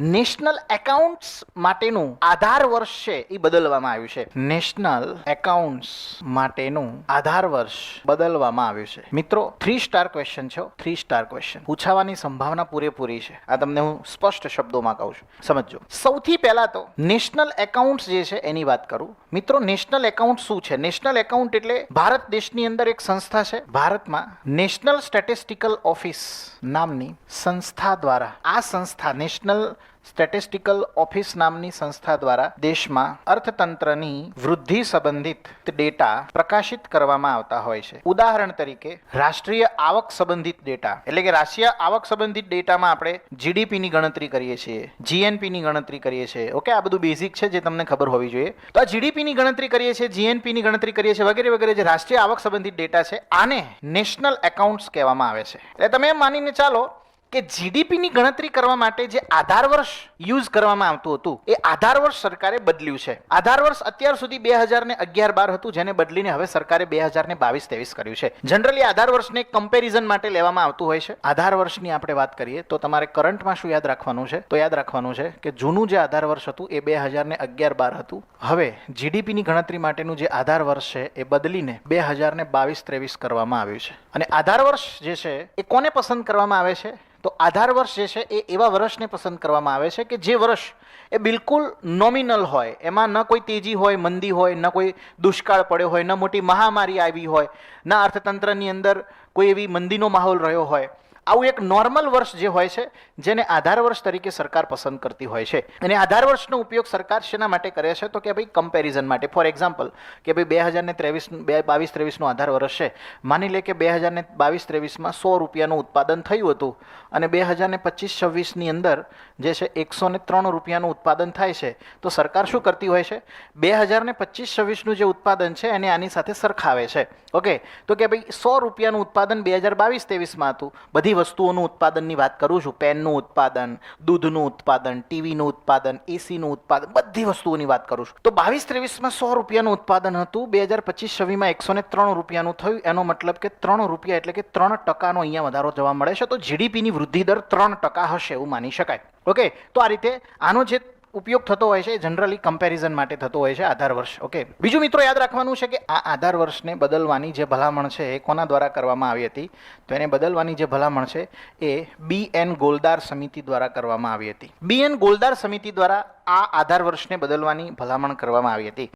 National accounts માટેનું આધાર વર્ષ છે એ બદલવામાં આવ્યું છે. નેશનલ એકાઉન્ટ્સ માટેનું આધાર વર્ષ બદલવામાં આવ્યું છે. મિત્રો થ્રી સ્ટાર ક્વેશ્ચન છે થ્રી સ્ટાર ક્વેશ્ચન પૂછાવાની સંભાવના પૂરેપૂરી છે. આ તમને હું સ્પષ્ટ શબ્દોમાં કહું છું. સમજો સૌથી પહેલા તો, નેશનલ એકાઉન્ટ્સ જે છે, એની વાત કરું. મિત્રો, નેશનલ એકાઉન્ટ શું છે? નેશનલ એકાઉન્ટ એટલે ભારત દેશની અંદર એક સંસ્થા છે. ભારતમાં નેશનલ સ્ટેટિસ્ટિકલ ઓફિસ નામની સંસ્થા દ્વારા આ સંસ્થા, નેશનલ સ્ટેટિસ્ટિકલ ઓફિસ નામની સંસ્થા દ્વારા દેશમાં અર્થતંત્રની વૃદ્ધિ સંબંધિત ડેટા પ્રકાશિત કરવામાં આવતા હોય છે. ઉદાહરણ તરીકે, રાષ્ટ્રીય આવક સંબંધિત ડેટા. એટલે કે રાષ્ટ્રીય આવક સંબંધિત ડેટામાં આપણે જીડીપીની ગણતરી કરીએ છીએ, જીએનપીની ગણતરી કરીએ છીએ. ઓકે, આ બધું બેઝિક છે જે તમને ખબર હોવી જોઈએ. તો આ જીડીપીની ગણતરી કરીએ છીએ, જીએનપીની ગણતરી કરીએ છીએ, વગેરે વગેરે જે રાષ્ટ્રીય આવક સંબંધિત ડેટા છે, આને નેશનલ એકાઉન્ટ્સ કહેવામાં આવે છે. એટલે તમે એમ માનીને ચાલો કે જીડીપીની ગણતરી કરવા માટે જે આધાર વર્ષ યુઝ કરવામાં આવતું હતું, એ આધાર વર્ષ સરકારે બદલ્યું છે. આધાર વર્ષ અત્યાર સુધી બે હજાર ને અગિયાર બાર હતું, જેને બદલીને હવે સરકારે બે હજાર ને બાવીસ ત્રેવીસ કર્યું છે. જનરલી આધાર વર્ષને કમ્પેરિઝન માટે લેવામાં આવતું હોય છે. આધાર વર્ષની આપણે વાત કરીએ, તો તમારે કરંટમાં શું યાદ રાખવાનું છે? તો યાદ રાખવાનું છે કે જૂનું જે આધાર વર્ષ હતું, એ બે હજાર ને અગિયાર બાર હતું. હવે જીડીપીની ગણતરી માટેનું જે આધાર વર્ષ છે, એ બદલીને બે હજાર ને બાવીસ ત્રેવીસ કરવામાં આવ્યું છે. અને આધાર વર્ષ જે છે, એ કોને પસંદ કરવામાં આવે છે? તો આધાર વર્ષ જે છે એ એવા વર્ષને પસંદ કરવામાં આવે છે કે જે વર્ષ એ બિલકુલ નોમિનલ હોય. એમાં ન કોઈ તેજી હોય, મંદી હોય, ન કોઈ દુષ્કાળ પડ્યો હોય, ન મોટી મહામારી આવી હોય, ન અર્થતંત્રની અંદર કોઈ એવી મંદીનો માહોલ રહ્યો હોય, આવું એક નોર્મલ વર્ષ જે હોય છે, જેને આધાર વર્ષ તરીકે સરકાર પસંદ કરતી હોય છે. અને આધાર વર્ષનો ઉપયોગ સરકાર શેના માટે કરે છે? તો કે ભાઈ કમ્પેરિઝન માટે. ફોર એક્ઝામ્પલ કે ભાઈ બે હજારને ત્રેવીસ, બે બાવીસ ત્રેવીસનું આધાર વર્ષ છે. માની લે કે બે હજારને બાવીસ ત્રેવીસમાં સો રૂપિયાનું ઉત્પાદન થયું હતું અને બે હજારને પચીસ, છવ્વીસની અંદર જે છે એકસો ને ત્રણ રૂપિયાનું ઉત્પાદન થાય છે, તો સરકાર શું કરતી હોય છે? બે હજારને પચીસ, છવ્વીસનું જે ઉત્પાદન છે, એને આની સાથે સરખાવે છે. ઓકે? તો કે ભાઈ સો રૂપિયાનું ઉત્પાદન બે હજાર બાવીસ ત્રેવીસમાં હતું. બધી વસ્તુઓનું ઉત્પાદનની વાત કરું છું. પેનનું ઉત્પાદન, દૂધનું ઉત્પાદન, ટીવીનું ઉત્પાદન, એસીનું ઉત્પાદન, બધી વસ્તુઓની વાત કરું છું. તો બાવીસ ત્રેવીસમાં સો રૂપિયાનું ઉત્પાદન હતું. બે હજાર પચીસ છવ્વીસમાં એકસો ને ત્રણ રૂપિયાનું થયું. એનો મતલબ કે ત્રણ રૂપિયા એટલે કે ત્રણ ટકાનો અહીંયા વધારો જોવા મળે છે. તો જીડીપીની વૃદ્ધિ દર ત્રણ ટકા હશે એવું માની શકાય. ઓકે? તો આ રીતે આનો જે ઉપયોગ થતો હોય છે, એ જનરલી કમ્પેરિઝન માટે થતો હોય છે આધાર વર્ષ. ઓકે બીજું મિત્રો યાદ રાખવાનું છે કે આ આધાર વર્ષને બદલવાની જે ભલામણ છે, એ કોના દ્વારા કરવામાં આવી હતી? તો એને બદલવાની જે ભલામણ છે, એ બી એન ગોલદાર સમિતિ દ્વારા કરવામાં આવી હતી. બી એન ગોલદાર સમિતિ દ્વારા આ આધાર વર્ષને બદલવાની ભલામણ કરવામાં આવી હતી.